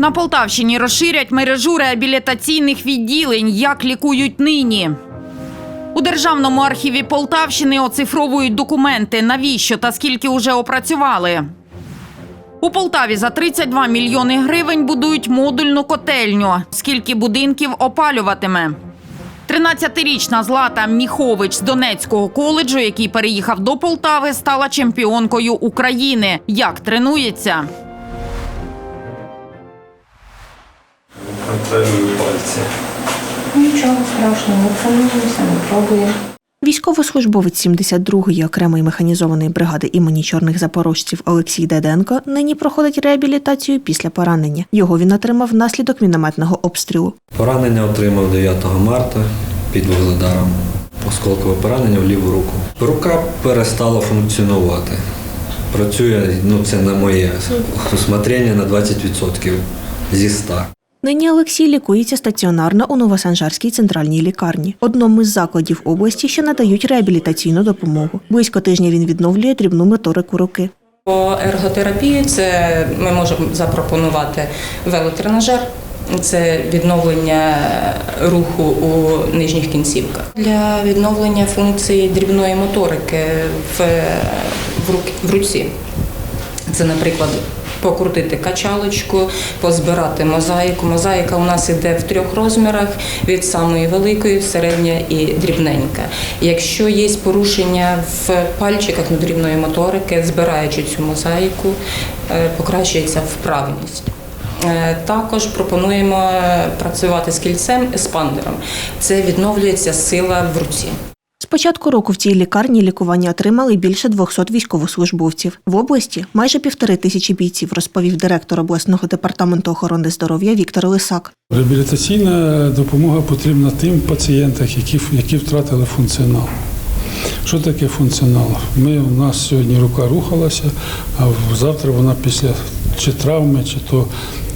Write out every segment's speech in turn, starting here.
На Полтавщині розширять мережу реабілітаційних відділень. Як лікують нині? У Державному архіві Полтавщини оцифровують документи. Навіщо та скільки уже опрацювали? У Полтаві за 32 мільйони гривень будують модульну котельню. Скільки будинків опалюватиме? 13-річна Злата Міхович з Донецького коледжу, який переїхав до Полтави, стала чемпіонкою України. Як тренується? Контролюю пальці. Нічого страшного, не тренуємося, не пробуємо. Військовослужбовець 72-ї окремої механізованої бригади імені чорних запорожців Олексій Деденко нині проходить реабілітацію після поранення. Його він отримав внаслідок мінометного обстрілу. Поранення отримав 9 марта під Вугледаром. Осколкове поранення в ліву руку. Рука перестала функціонувати. Працює, ну це на моє усмотрення на 20% зі 100. Нині Олексій лікується стаціонарно у Новосанжарській центральній лікарні, одному з закладів області, що надають реабілітаційну допомогу. Близько тижня він відновлює дрібну моторику руки. По ерготерапії це ми можемо запропонувати велотренажер. Це відновлення руху у нижніх кінцівках для відновлення функції дрібної моторики в, рук- в руці. Це, наприклад, покрутити качалочку, позбирати мозаїку. Мозаїка у нас іде в трьох розмірах: від самої великої, середня і дрібненька. Якщо є порушення в пальчиках ну, дрібної моторики, збираючи цю мозаїку, е, покращується вправність. Е, Також пропонуємо працювати з кільцем еспандером. Це відновлюється сила в руці. Початку року в цій лікарні лікування отримали більше 200 військовослужбовців. В області майже півтори тисячі бійців, розповів директор обласного департаменту охорони здоров'я Віктор Лисак. Реабілітаційна допомога потрібна тим пацієнтам, які, які втратили функціонал. Що таке функціонал? Ми, у нас сьогодні рука рухалася, а завтра вона після чи травми, чи то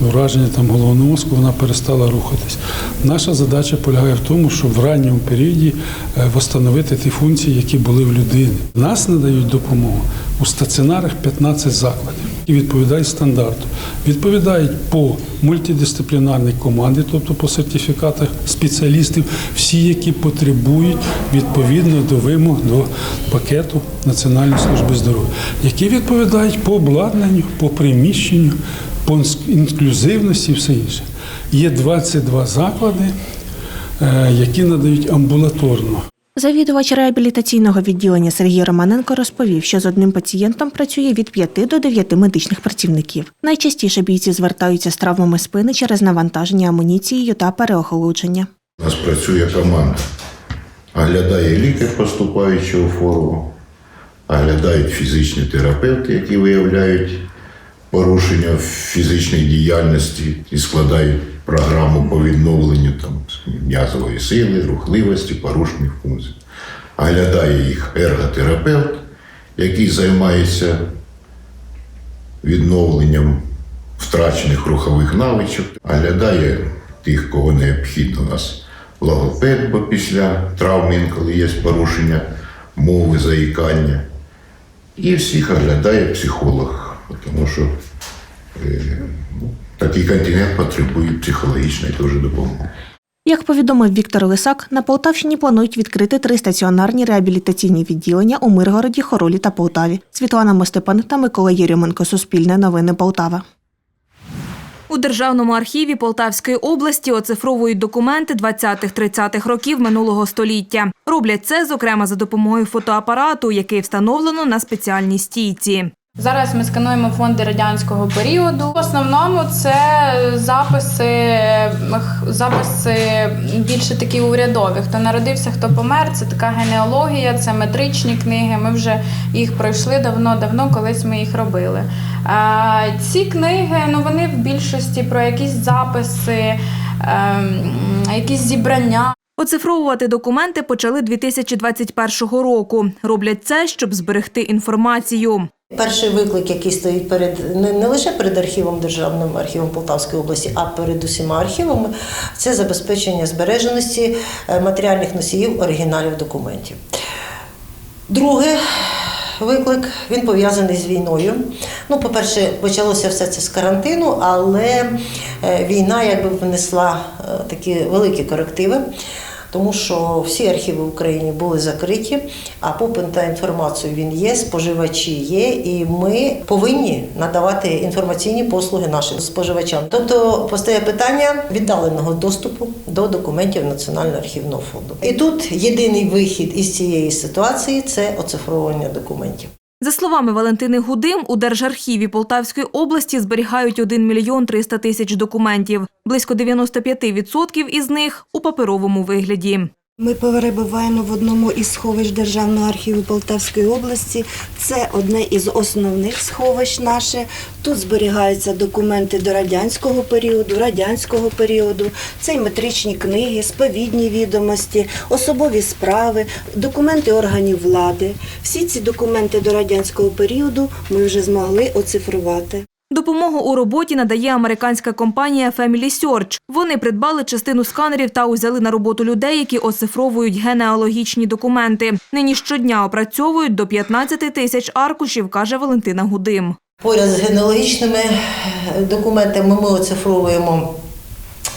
ураження там головного мозку, вона перестала рухатись. Наша задача полягає в тому, щоб в ранньому періоді е, восстановити ті функції, які були в людини. Нас надають допомогу у стаціонарах 15 закладів і відповідають стандарту. Відповідають по мультидисциплінарній команді, тобто по сертифікатах спеціалістів, всі, які потребують відповідно до вимог до пакету Національної служби здоров'я, які відповідають по обладнанню, по приміщенню, по інклюзивності і все інше. Є 22 заклади, е, які надають амбулаторно Завідувач реабілітаційного відділення Сергій Романенко розповів, що з одним пацієнтом працює від 5 до 9 медичних працівників. Найчастіше бійці звертаються з травмами спини через навантаження амуніцією та переохолодження. У нас працює команда. Оглядає лікар, поступаючи у форму, оглядають фізичні терапевти, які виявляють порушення в фізичній діяльності і складають програму по відновленню там, м'язової сили, рухливості, порушених функцій. Оглядає їх ерготерапевт, який займається відновленням втрачених рухових навичок, оглядає тих, кого необхідно у нас логопед, бо після травми інколи є порушення мови, заїкання. І всіх оглядає психолог, тому що е, ну, такий континент потребує психологічної теж допомоги. Як повідомив Віктор Лисак, на Полтавщині планують відкрити три стаціонарні реабілітаційні відділення у Миргороді, Хоролі та Полтаві. Світлана Мостепан та Микола Єрьоменко. Суспільне новини Полтава. У Державному архіві Полтавської області оцифровують документи 20-30-х років минулого століття. Роблять це, зокрема, за допомогою фотоапарату, який встановлено на спеціальній стійці. Зараз ми скануємо фонди радянського періоду. В основному це записи, записи більше такі урядові. Хто народився, хто помер. Це така генеалогія, це метричні книги. Ми вже їх пройшли давно-давно, колись ми їх робили. Ці книги, ну вони в більшості про якісь записи, ем, якісь зібрання. Оцифровувати документи почали 2021 року. Роблять це, щоб зберегти інформацію. Перший виклик, який стоїть перед не, не лише перед архівом Державним архівом Полтавської області, а перед усіма архівами, це забезпечення збереженості е, матеріальних носіїв оригіналів документів. Друге, виклик. Він пов'язаний з війною. Ну, по-перше, почалося все це з карантину, але е, війна якби внесла е, такі великі корективи. Тому що всі архіви в Україні були закриті, а попит на інформацію він є, споживачі є, і ми повинні надавати інформаційні послуги нашим споживачам. Тобто постає питання віддаленого доступу до документів Національного архівного фонду. І тут єдиний вихід із цієї ситуації це оцифровування документів. За словами Валентини Гудим, у Держархіві Полтавської області зберігають 1 мільйон 300 тисяч документів. Близько 95% із них у паперовому вигляді. Ми перебуваємо в одному із сховищ Державного архіву Полтавської області. Це одне із основних сховищ наше. Тут зберігаються документи до радянського періоду, радянського періоду. Це й метричні книги, сповідні відомості, особові справи, документи органів влади. Всі ці документи до радянського періоду ми вже змогли оцифрувати. Допомогу у роботі надає американська компанія Family Search. Вони придбали частину сканерів та узяли на роботу людей, які оцифровують генеалогічні документи. Нині щодня опрацьовують до 15 тисяч аркушів, каже Валентина Гудим. Поряд з генеалогічними документами ми оцифровуємо.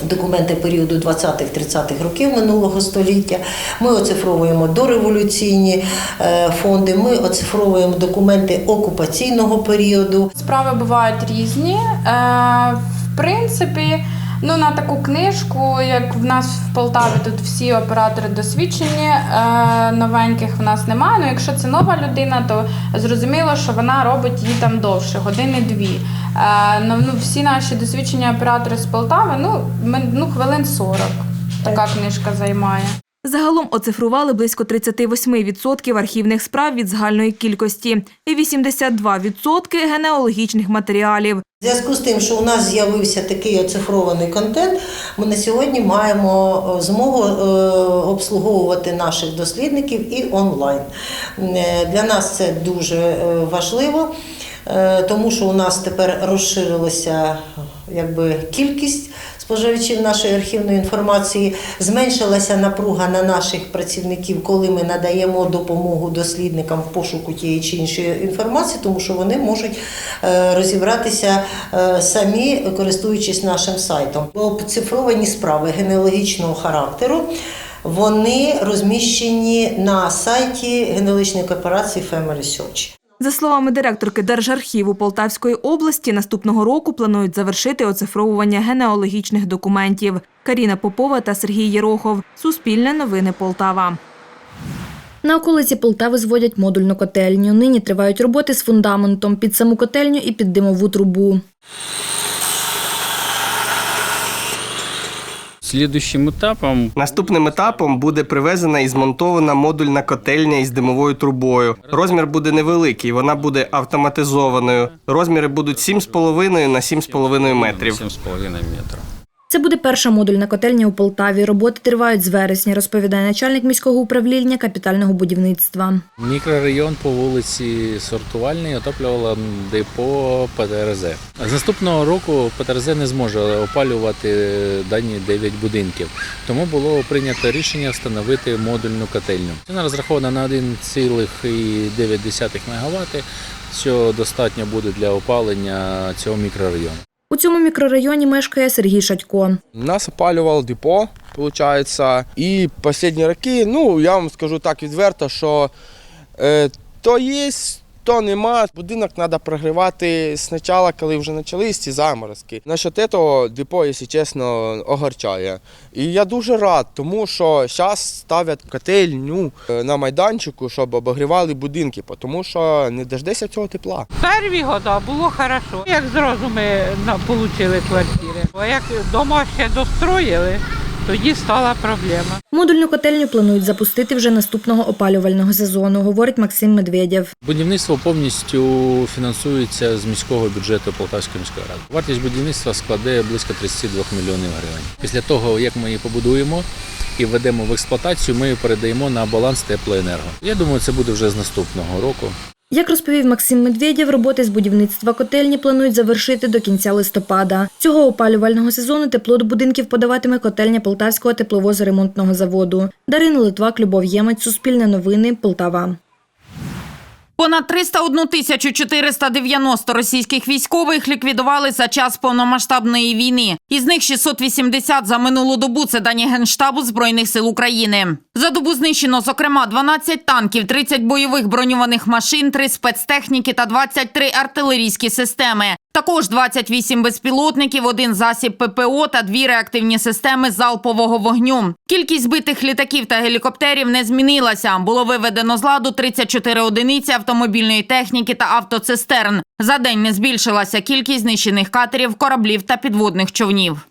Документи періоду 20-30-х років минулого століття. Ми оцифровуємо дореволюційні е, фонди, ми оцифровуємо документи окупаційного періоду. Справи бувають різні. Е, в принципі, ну на таку книжку, як в нас в Полтаві, тут всі оператори досвідчені, е, новеньких в нас немає. Ну, якщо це нова людина, то зрозуміло, що вона робить її там довше, години-дві. Е, ну, ну, всі наші досвідчені оператори з Полтави, ну, ми, ну хвилин 40 така книжка займає. Загалом оцифрували близько 38% архівних справ від загальної кількості і 82% генеалогічних матеріалів. В зв'язку з тим, що у нас з'явився такий оцифрований контент, ми на сьогодні маємо е, змогу е, обслуговувати наших дослідників і онлайн. Е, Для нас це дуже важливо, тому що у нас тепер розширилася якби, кількість споживачів нашої архівної інформації, зменшилася напруга на наших працівників, коли ми надаємо допомогу дослідникам в пошуку тієї чи іншої інформації, тому що вони можуть е, розібратися е, самі, користуючись нашим сайтом. Оцифровані справи генеалогічного характеру. Вони розміщені на сайті генеалогічної корпорації Family Search. За словами директорки Держархіву Полтавської області, наступного року планують завершити оцифровування генеалогічних документів. Каріна Попова та Сергій Єрохов. Суспільне новини Полтава. На околиці Полтави зводять модульну котельню. Нині тривають роботи з фундаментом під саму котельню і під димову трубу. Слідуючим етапом Наступним етапом буде привезена і змонтована модульна котельня із димовою трубою. Розмір буде невеликий, вона буде автоматизованою. Розміри будуть 7,5 на 7,5 метрів. 7,5 метра. Це буде перша модульна котельня у Полтаві. Роботи тривають з вересня, розповідає начальник міського управління капітального будівництва. Мікрорайон по вулиці Сортувальній отоплювала депо ПТРЗ. З наступного року ПТРЗ не зможе опалювати дані 9 будинків. Тому було прийнято рішення встановити модульну котельню. Вона розрахована на 1,9 МВт, що достатньо буде для опалення цього мікрорайону. У цьому мікрорайоні мешкає Сергій Шатько. Нас опалював депо, виходить. І останні роки, ну я вам скажу так відверто, що е, то є, то нема. Будинок треба прогрівати спочатку, коли вже почались ці заморозки. Насчет цього депо, якщо чесно, огорчає. І я дуже рад, тому що зараз ставлять котельню е, на майданчику, щоб обогрівали будинки, тому що не дождеться цього тепла. Перві года було хорошо, як зразу ми отримали квартири. А як дома ще достроїли, тоді стала проблема. Модульну котельню планують запустити вже наступного опалювального сезону, говорить Максим Медведєв. Будівництво повністю фінансується з міського бюджету Полтавської міської ради. Вартість будівництва складе близько 32 мільйонів гривень. Після того, як ми її побудуємо і введемо в експлуатацію, ми її передаємо на баланс теплоенерго. Я думаю, це буде вже з наступного року. Як розповів Максим Медведєв, роботи з будівництва котельні планують завершити до кінця листопада. Цього опалювального сезону тепло до будинків подаватиме котельня Полтавського тепловозоремонтного заводу. Дарина Литвак, Любов Ємець, Суспільне новини, Полтава. Понад 301 тисячу 490 російських військових ліквідували за час повномасштабної війни. Із них 680 за минулу добу. Це дані Генштабу Збройних сил України. За добу знищено, зокрема, 12 танків, 30 бойових броньованих машин, 3 спецтехніки та 23 артилерійські системи. Також 28 безпілотників, один засіб ППО та дві реактивні системи залпового вогню. Кількість збитих літаків та гелікоптерів не змінилася. Було виведено з ладу 34 одиниці автомобільної техніки та автоцистерн. За день не збільшилася кількість знищених катерів, кораблів та підводних човнів.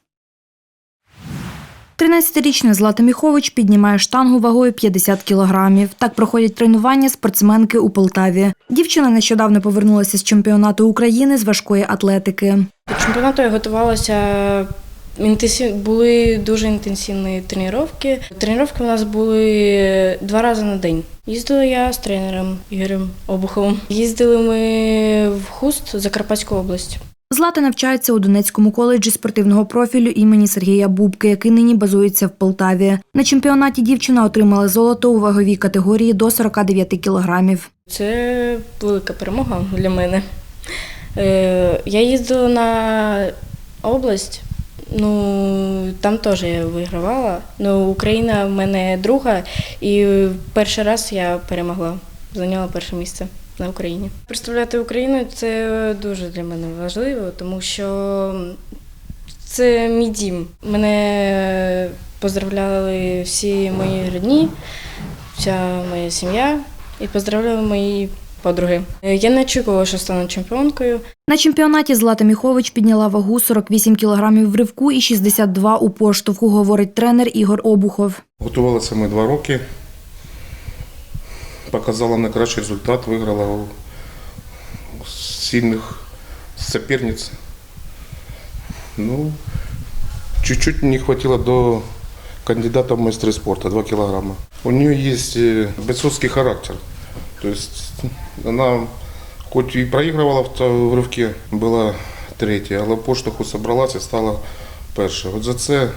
13-річна Злата Міхович піднімає штангу вагою 50 кілограмів. Так проходять тренування спортсменки у Полтаві. Дівчина нещодавно повернулася з чемпіонату України з важкої атлетики. До чемпіонату я готувалася. Були дуже інтенсивні тренування. Тренування у нас були два рази на день. Їздила я з тренером Ігорем Обуховим. Їздили ми в Хуст, Закарпатську область. Злата навчається у Донецькому коледжі спортивного профілю імені Сергія Бубки, який нині базується в Полтаві. На чемпіонаті дівчина отримала золото у ваговій категорії до 49 кілограмів. Це велика перемога для мене. Е, Я їздила на область, ну там теж я вигравала. Ну, Україна в мене друга, і перший раз я перемогла, зайняла перше місце на Україні. Представляти Україну це дуже для мене важливо, тому що це мій дім. Мене поздравляли всі мої рідні, вся моя сім'я і поздравляли мої подруги. Я не очікувала, що стану чемпіонкою. На чемпіонаті Злата Міхович підняла вагу 48 кілограмів в ривку і 62 у поштовху, говорить тренер Ігор Обухов. Готувалися ми два роки Показала найкращий результат, виграла у сильних суперниць. Ну, чуть-чуть не хватило до кандидата в майстри спорта, 2 килограмма. У нее есть э, бойцовский характер. То есть она хоть и проигрывала в, та- в рывке, была третя, але поштовху собралась і стала перша. От за це,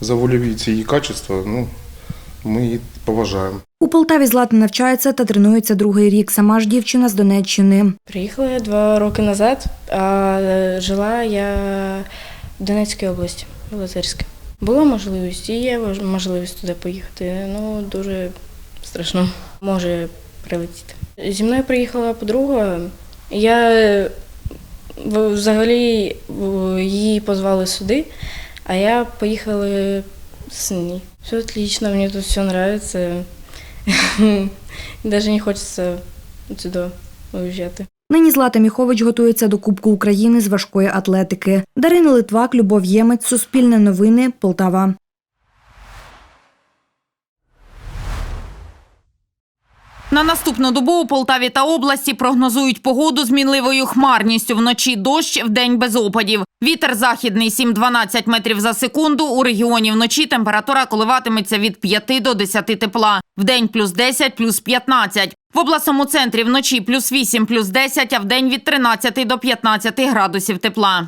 за вольові ці її качества, ну, ми її поважаємо. У Полтаві Злата навчається та тренується другий рік. Сама ж дівчина з Донеччини. Приїхала я два роки назад, а жила я в Донецькій області, в Лазерській. Була можливість, і є можливість туди поїхати. Ну, дуже страшно. Може прилетіти. Зі мною приїхала подруга. Я взагалі її позвали сюди, а я поїхала з ней. Все отлично, мені тут все подобається. Даже не хочеться сюди уїжджати. Нині Злата Міхович готується до Кубку України з важкої атлетики. Дарина Литвак, Любов Ємець, Суспільне новини, Полтава. На наступну добу у Полтаві та області прогнозують погоду з мінливою хмарністю. Вночі дощ, вдень без опадів. Вітер західний 7-12 метрів за секунду. У регіоні вночі температура коливатиметься від 5 до 10 тепла. Вдень плюс 10, плюс 15. В обласному центрі вночі плюс 8, плюс 10, а вдень від 13 до 15 градусів тепла.